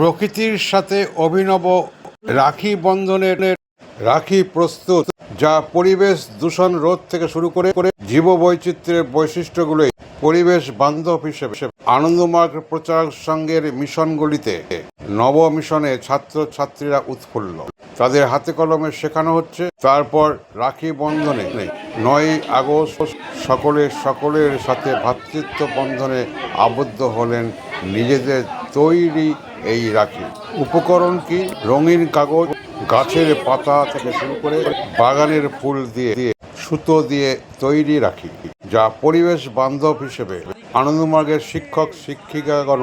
প্রকৃতির সাথে অভিনব রাখি বন্ধনের রাখি প্রস্তুত, যা পরিবেশ দূষণ রোধ থেকে শুরু করে করে জীববৈচিত্র্যের বৈশিষ্ট্যগুলো পরিবেশ বান্ধব হিসেবে আনন্দমার্গ প্রচার সংঘের মিশনগুলিতে নব মিশনে ছাত্র ছাত্রীরা উৎফুল্ল। তাদের হাতে কলমে শেখানো হচ্ছে, তারপর রাখি বন্ধনে নয় আগস্ট সকলে সকলের সাথে ভ্রাতৃত্ব বন্ধনে আবদ্ধ হলেন নিজেদের তৈরি এই রাখি উপকরণ কি রঙিন কাগজ গাছের পাতা থেকে শুরু করে বাগানের ফুল দিয়ে দিয়ে সুতো দিয়ে তৈরি রাখি যা পরিবেশ বান্ধব হিসেবে আনন্দমার্গের শিক্ষক শিক্ষিকাগণ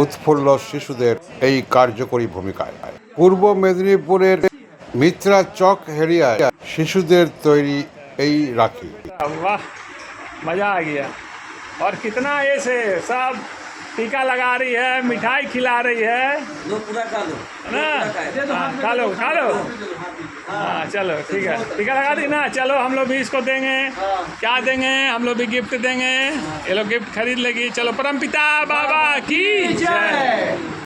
উৎফুল্ল শিশুদের এই কার্যকরী ভূমিকায় পূর্ব মেদিনীপুরের মিত্রা চক হেরিয়ায় শিশুদের তৈরি এই রাখি वाह मज़ा आ गया और कितना ऐसे सब टीका लगा रही है मिठाई खिला रही है लो पूरा खा लो ना हाँ, खा लो खा लो हाँ चलो ठीक है टीका लगा दी ना चलो हम लोग भी इसको देंगे क्या देंगे हम लोग भी गिफ्ट देंगे ये लोग गिफ्ट खरीद लेगी चलो परम पिता बाबा की जय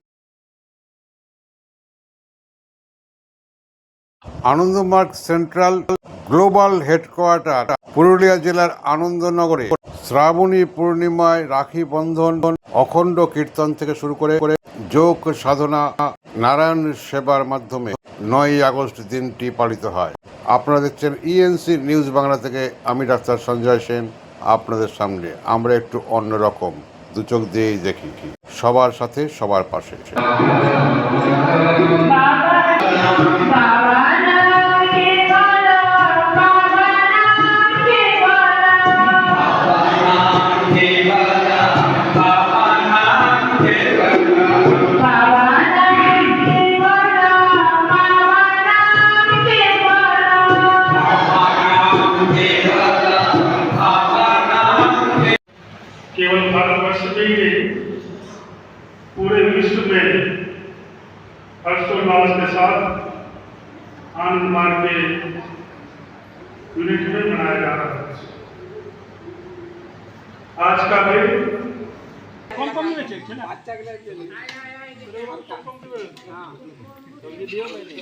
Anandamarga central global headquarter Purulia জেলার আনন্দনগরে শ্রাবণী পূর্ণিমায় রাখি বন্ধন অখণ্ড কীর্তন থেকে শুরু করে যোগ সাধনা, নারায়ণ সেবার মাধ্যমে নয় আগস্ট দিনটি পালিত হয়। আপনারা দেখছেন ইএনসি নিউজ বাংলা থেকে আমি ডাক্তার সঞ্জয় সেন আপনাদের সামনে। আমরা একটু অন্যরকম, দু চোখ দিয়েই দেখি সবার সাথে সবার পাশে केवल भारतवर्ष में ही नहीं पूरे विश्व में हर्षोल्लास के साथ आनंद मार्ग के यूनिट में मनाया जा रहा है। आज का दिन कम कम दियो मैंने।